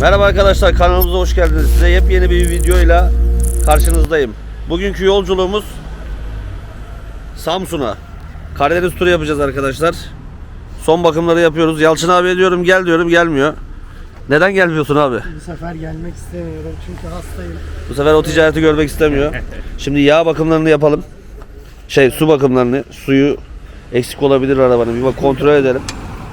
Merhaba arkadaşlar kanalımıza hoş geldiniz. Size yepyeni bir videoyla karşınızdayım. Bugünkü yolculuğumuz Samsun'a. Karadeniz turu yapacağız arkadaşlar. Son bakımları yapıyoruz. Yalçın abi diyorum gel diyorum gelmiyor. Neden gelmiyorsun abi? Bu sefer gelmek istemiyorum çünkü hastayım. Bu sefer o ticareti görmek istemiyor. Şimdi yağ bakımlarını yapalım. Şey su bakımlarını. Suyu eksik olabilir arabanın. Bir bak kontrol edelim.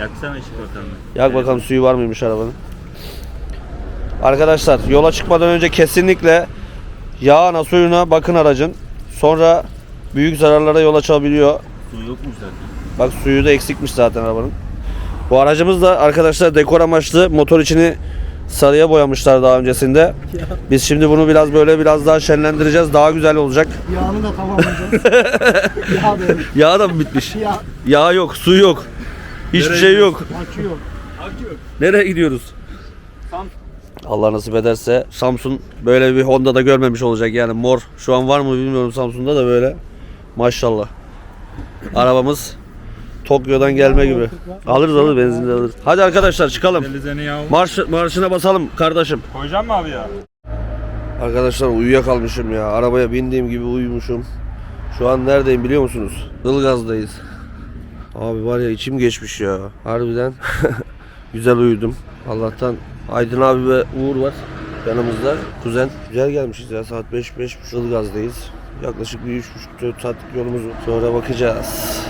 Yaksana ışık bakalım. Yak bakalım suyu var mıymış arabanın. Arkadaşlar yola çıkmadan önce kesinlikle yağına suyuna bakın aracın. Sonra büyük zararlara yol açabiliyor. Su yokmuş zaten. Bak suyu da eksikmiş zaten arabanın. Bu aracımız da arkadaşlar dekor amaçlı motor içini sarıya boyamışlar daha öncesinde. Biz şimdi bunu biraz böyle biraz daha şenlendireceğiz. Daha güzel olacak. Yağını da tamamlayacağız. Yağ da yok. Yağ da mı bitmiş? Yağ Yağ yok, su yok. Hiçbir şey yok. akü yok. Nereye gidiyoruz? Allah nasip ederse Samsun böyle bir Honda'da görmemiş olacak yani mor. Şu an var mı bilmiyorum Samsun'da da böyle. Maşallah. Arabamız Tokyo'dan gelme gibi. Alırız alırız benzinli alırız. Hadi arkadaşlar çıkalım. Marş, marşına basalım kardeşim. Koyacak mı abi ya? Arkadaşlar uyuyakalmışım ya. Arabaya bindiğim gibi uyumuşum. Şu an neredeyim biliyor musunuz? Ilgaz'dayız. Abi var ya içim geçmiş ya. Harbiden güzel uyudum. Allah'tan Aydın abi ve Uğur var yanımızda. Kuzen. Güzel gelmişiz ya. Saat 5 5 Ilgaz'dayız. Yaklaşık bir 3,5 4 saatlik yolumuz var. Sonra bakacağız.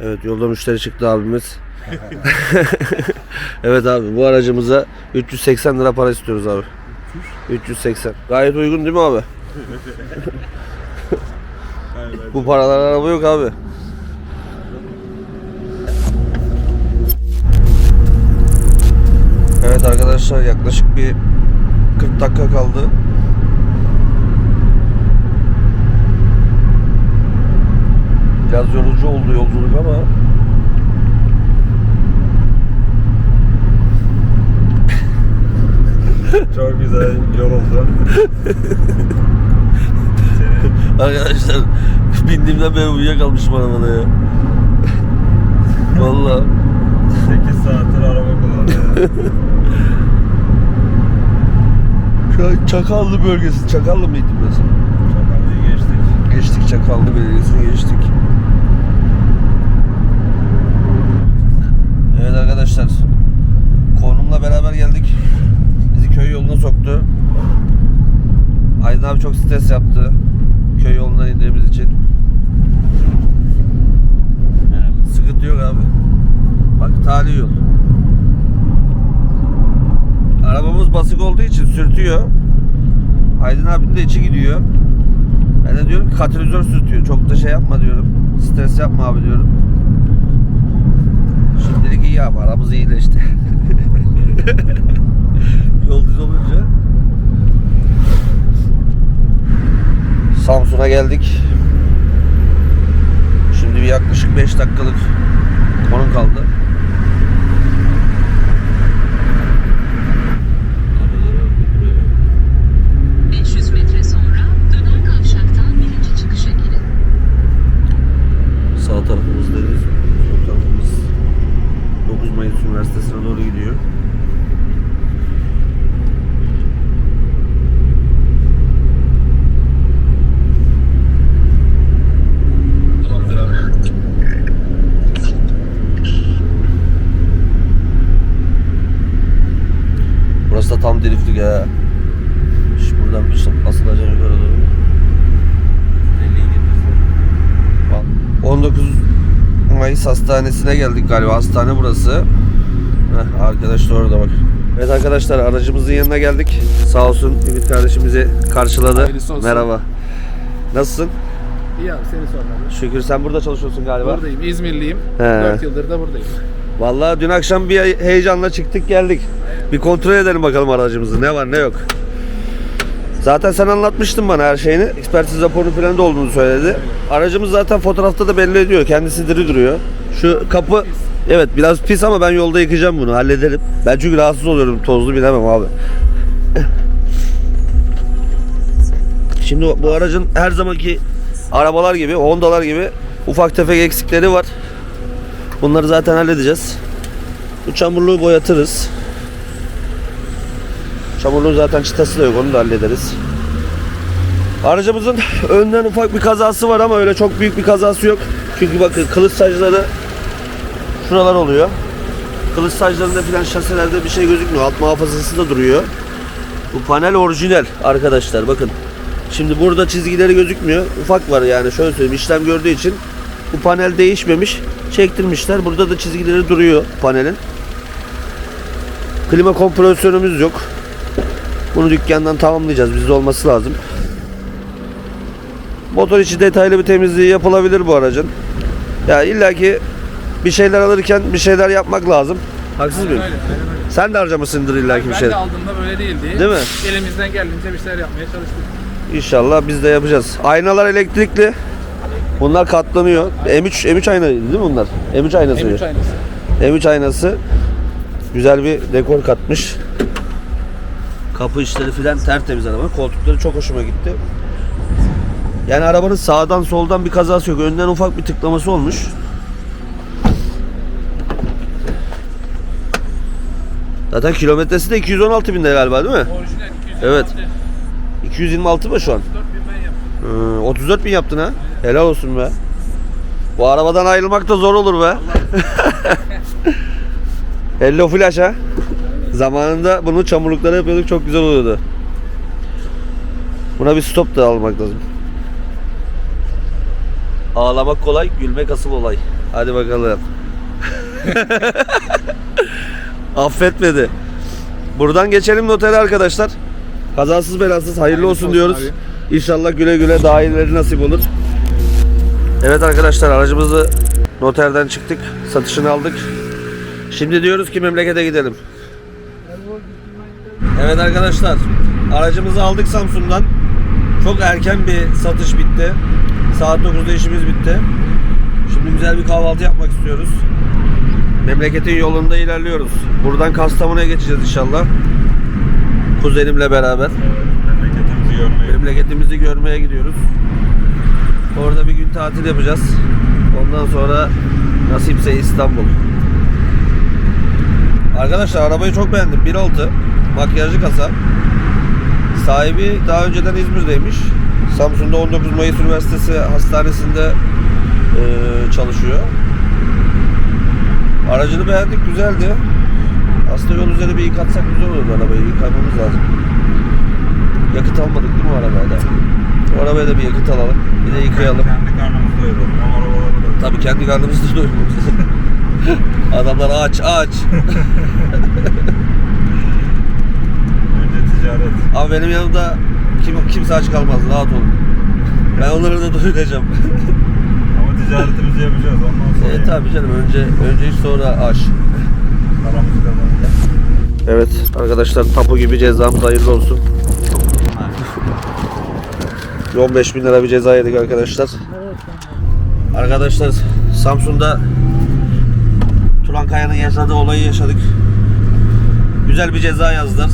Evet yolda müşteri çıktı abimiz. evet abi bu aracımıza 380 lira para istiyoruz abi. 380. Gayet uygun değil mi abi? Bu paralar araba yok abi. Arkadaşlar yaklaşık bir 40 dakika kaldı. Biraz yorucu oldu yolculuk ama Çok güzel yoruldu. arkadaşlar bindiğimden beri uyuyakalmışım arabada ya. Vallahi 8 saattir araba kullanıyor. şu an Çakallı bölgesi. Çakallı mıydı burası? Çakalcıyı geçtik. Geçtik Çakallı Belediyesi'ni geçtik. Evet arkadaşlar. Konumla beraber geldik. Bizi köy yoluna soktu. Aydın abi çok stres yaptı. Köy yolundan indiğimiz için. Sıkıntı yok abi. Bak tali yol. Arabamız basık olduğu için sürtüyor. Aydın abinin de içi gidiyor. Ben de diyorum ki katalizör sürtüyor. Çok da şey yapma diyorum. Stres yapma abi diyorum. Şimdilik iyi abi. Aramız iyileşti. Yol düz olunca. Samsun'a geldik. Şimdi bir yaklaşık 5 dakikalık konum kaldı. Tam driftlik ha. Şu buradan asılacağım yukarı doğru. 19 Mayıs Hastanesi'ne geldik galiba. Hastane burası. Heh, arkadaş da orada bak. Evet arkadaşlar aracımızın yanına geldik. Sağ olsun Ümit kardeşim bizi karşıladı. Merhaba. Nasılsın? İyi abi seni sormalı. Şükür sen burada çalışıyorsun galiba. Buradayım. İzmirliyim. He. 4 yıldır da buradayım. Vallahi dün akşam bir heyecanla çıktık geldik. Bir kontrol edelim bakalım aracımızı. Ne var ne yok. Zaten sen anlatmıştın bana her şeyini. Ekspertiz raporu falan da olduğunu söyledi. Aracımız zaten fotoğrafta da belli ediyor. Kendisi diri duruyor. Şu kapı evet biraz pis ama ben yolda yıkayacağım bunu. Hallederim. Ben çünkü rahatsız oluyorum. Tozlu bilemem abi. Şimdi bu aracın her zamanki arabalar gibi, Honda'lar gibi ufak tefek eksikleri var. Bunları zaten halledeceğiz. Bu çamurluğu boyatırız. Çamurluğun zaten çıtası da yok onu da hallederiz. Aracımızın önden ufak bir kazası var ama öyle çok büyük bir kazası yok. Çünkü bakın kılıç sacları şuralar oluyor. Kılıç saclarında filan şaselerde bir şey gözükmüyor. Alt muhafazası da duruyor. Bu panel orijinal arkadaşlar bakın. Şimdi burada çizgileri gözükmüyor. Ufak var yani şöyle söyleyeyim işlem gördüğü için bu panel değişmemiş. Çektirmişler. Burada da çizgileri duruyor panelin. Klima kompresörümüz yok. Bunu dükkandan tamamlayacağız. Bizde olması lazım. Motor içi detaylı bir temizliği yapılabilir bu aracın. Ya illaki bir şeyler alırken bir şeyler yapmak lazım. Haksız mıyım? öyle, öyle. Sen de harcamışsındır illaki bir Ben şey. de aldığımda böyle değildi. Değil mi? Elimizden geldiğince bir şeyler yapmaya çalıştık. İnşallah biz de yapacağız. Aynalar elektrikli. Bunlar katlanıyor. M3 M3 ayna değil mi bunlar? M3 aynası. M3 aynısı. M3 aynası güzel bir dekor katmış. Kapı işleri filan tertemiz araba. Koltukları çok hoşuma gitti. Yani arabanın sağdan soldan bir kazası yok. Önden ufak bir tıklaması olmuş. Zaten kilometresi de 216 binde galiba değil mi? Orijinal 200 Evet. 226 mı şu an? 4 bin ben yaptım. Hı, 34 bin yaptın ha. Helal olsun be. Bu arabadan ayrılmak da zor olur be. Hello flash ha. Zamanında bunu çamurluklara yapıyorduk çok güzel oluyordu. Buna bir stop da almak lazım. Ağlamak kolay, gülmek asıl olay. Hadi bakalım. Affetmedi. Buradan geçelim notere arkadaşlar. Kazasız belasız hayırlı olsun olsun diyoruz. İnşallah güle güle daha iyileri nasip olur. Evet arkadaşlar aracımızı noterden çıktık. Satışını aldık. Şimdi diyoruz ki memlekete gidelim. Evet arkadaşlar aracımızı aldık Samsun'dan. Çok erken bir satış bitti. Saat 9'da işimiz bitti. Şimdi güzel bir kahvaltı yapmak istiyoruz. Memleketin yolunda ilerliyoruz. Buradan Kastamonu'ya geçeceğiz inşallah. Kuzenimle beraber. Memleketimizi görmeye. Memleketimizi görmeye gidiyoruz. Orada bir gün tatil yapacağız. Ondan sonra nasipse İstanbul. Arkadaşlar arabayı çok beğendim. 1.6 makyajlı kasa. Sahibi daha önceden İzmir'deymiş. Samsun'da 19 Mayıs Üniversitesi Hastanesi'nde eee, çalışıyor. Aracını beğendik, güzeldi. Aslında yol üzeri bir yıkatsak güzel olurdu arabayı. Yıkamamız lazım. Yakıt almadık değil mi arabaya da? Arabaya da bir yakıt alalım. Bir de yıkayalım. Kendi karnımızı doyuralım. Ama arabaları da. Tabii kendi karnımızı doyurmamız Adamlar aç aç. Önce ticaret. Ama benim yanımda kim, kimse aç kalmaz rahat olun. Ben onları da doyuracağım. Ama ticaretimizi yapacağız ondan sonra. e tabii canım önce önce sonra aş. Paramızı kazanacağız. Evet arkadaşlar tapu gibi cezamız hayırlı olsun. 15 bin lira bir ceza yedik arkadaşlar. Arkadaşlar Samsun'da Turan Kaya'nın yaşadığı olayı yaşadık. Güzel bir ceza yazdılar.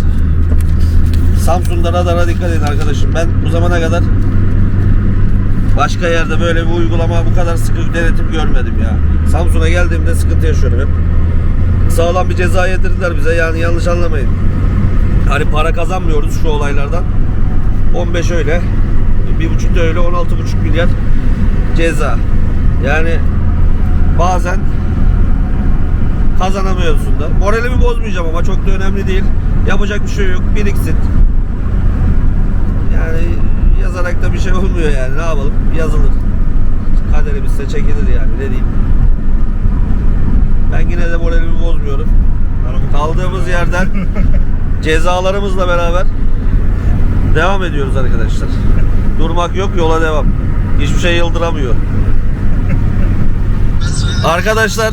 Samsun'da radara dikkat edin arkadaşım. Ben bu zamana kadar başka yerde böyle bir uygulama bu kadar sıkı denetim görmedim ya. Samsun'a geldiğimde sıkıntı yaşıyorum hep sağlam bir ceza yedirdiler bize yani yanlış anlamayın. Hani para kazanmıyoruz şu olaylardan. 15 öyle. Bir buçuk da öyle 16,5 milyar ceza. Yani bazen kazanamıyorsun da. Moralimi bozmayacağım ama çok da önemli değil. Yapacak bir şey yok. Biriksin. Yani yazarak da bir şey olmuyor yani. Ne yapalım? Yazılır. Kaderimizse çekilir yani. Ne diyeyim? Ben yine de moralimi bozmuyorum. Kaldığımız yerden cezalarımızla beraber devam ediyoruz arkadaşlar. Durmak yok, yola devam. Hiçbir şey yıldıramıyor. Arkadaşlar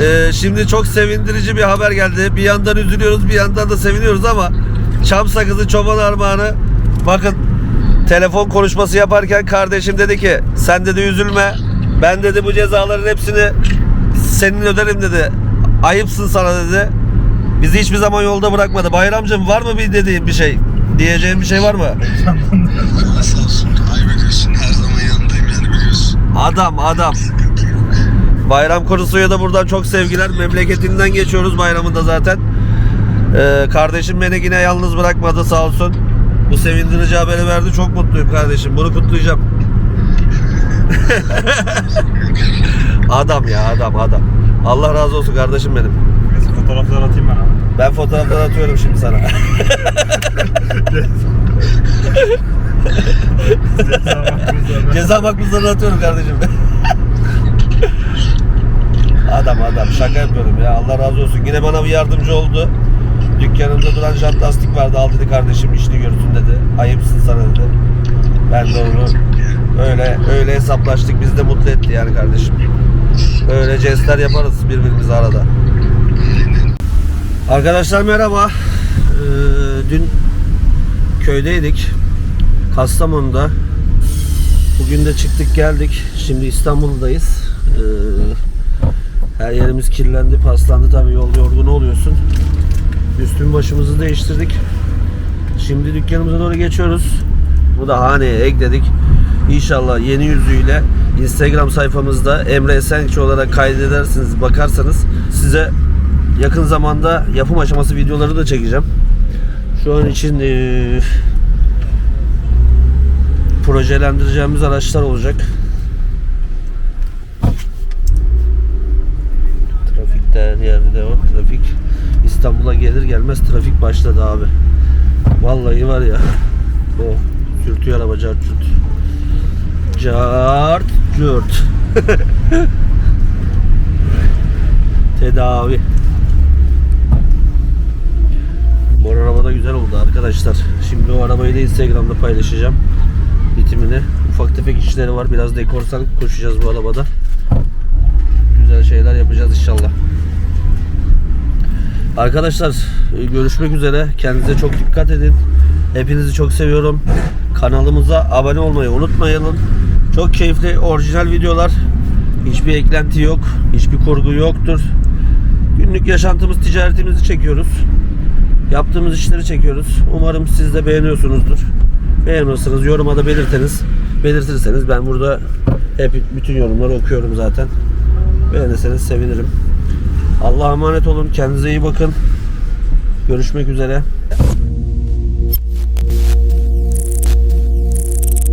e, şimdi çok sevindirici bir haber geldi. Bir yandan üzülüyoruz, bir yandan da seviniyoruz ama çam sakızı çoban armağanı. Bakın telefon konuşması yaparken kardeşim dedi ki sen dedi üzülme. Ben dedi bu cezaların hepsini senin öderim dedi. Ayıpsın sana dedi. Bizi hiçbir zaman yolda bırakmadı. Bayramcığım var mı bir dediğin bir şey? Diyeceğin bir şey var mı? Allah sağ olsun. Ediyorsun. Her zaman yanındayım yani biliyorsun. Adam adam. Bayram Korusu'ya da buradan çok sevgiler. Memleketinden geçiyoruz bayramında zaten. Ee, kardeşim beni yine yalnız bırakmadı sağ olsun. Bu sevindirici haberi verdi. Çok mutluyum kardeşim. Bunu kutlayacağım. adam ya adam adam. Allah razı olsun kardeşim benim. Neyse fotoğraflar atayım ben abi. Ben fotoğrafları atıyorum şimdi sana. Ceza makbuzlarını atıyorum kardeşim. adam adam şaka yapıyorum ya Allah razı olsun. Yine bana bir yardımcı oldu. Dükkanımda duran jant lastik vardı al dedi kardeşim işini görsün dedi. Ayıpsın sana dedi. Ben de onu öyle öyle hesaplaştık bizi de mutlu etti yani kardeşim. Öyle jestler yaparız birbirimize arada. Arkadaşlar merhaba. Ee, dün köydeydik. Kastamonu'da. Bugün de çıktık geldik. Şimdi İstanbul'dayız. Ee, her yerimiz kirlendi, paslandı tabii yol yorgun oluyorsun. Üstün başımızı değiştirdik. Şimdi dükkanımıza doğru geçiyoruz. Bu da haneye ekledik. İnşallah yeni yüzüyle Instagram sayfamızda Emre Esençi olarak kaydedersiniz, bakarsanız size yakın zamanda yapım aşaması videoları da çekeceğim. Şu an için eee, projelendireceğimiz araçlar olacak. Trafikte her yerde o trafik. İstanbul'a gelir gelmez trafik başladı abi. Vallahi var ya. O sürtüyor araba cart curt. Cart curt. Tedavi. Bu araba da güzel oldu arkadaşlar. Şimdi o arabayı da Instagram'da paylaşacağım. Bitimini. Ufak tefek işleri var. Biraz dekorsan koşacağız bu arabada. Güzel şeyler yapacağız inşallah. Arkadaşlar e, görüşmek üzere. Kendinize çok dikkat edin. Hepinizi çok seviyorum. Kanalımıza abone olmayı unutmayalım. Çok keyifli orijinal videolar. Hiçbir eklenti yok. Hiçbir kurgu yoktur. Günlük yaşantımız, ticaretimizi çekiyoruz. Yaptığımız işleri çekiyoruz. Umarım siz de beğeniyorsunuzdur. Beğeniyorsanız yoruma da belirteniz. Belirtirseniz ben burada hep bütün yorumları okuyorum zaten. Beğenirseniz sevinirim. Allah'a emanet olun. Kendinize iyi bakın. Görüşmek üzere.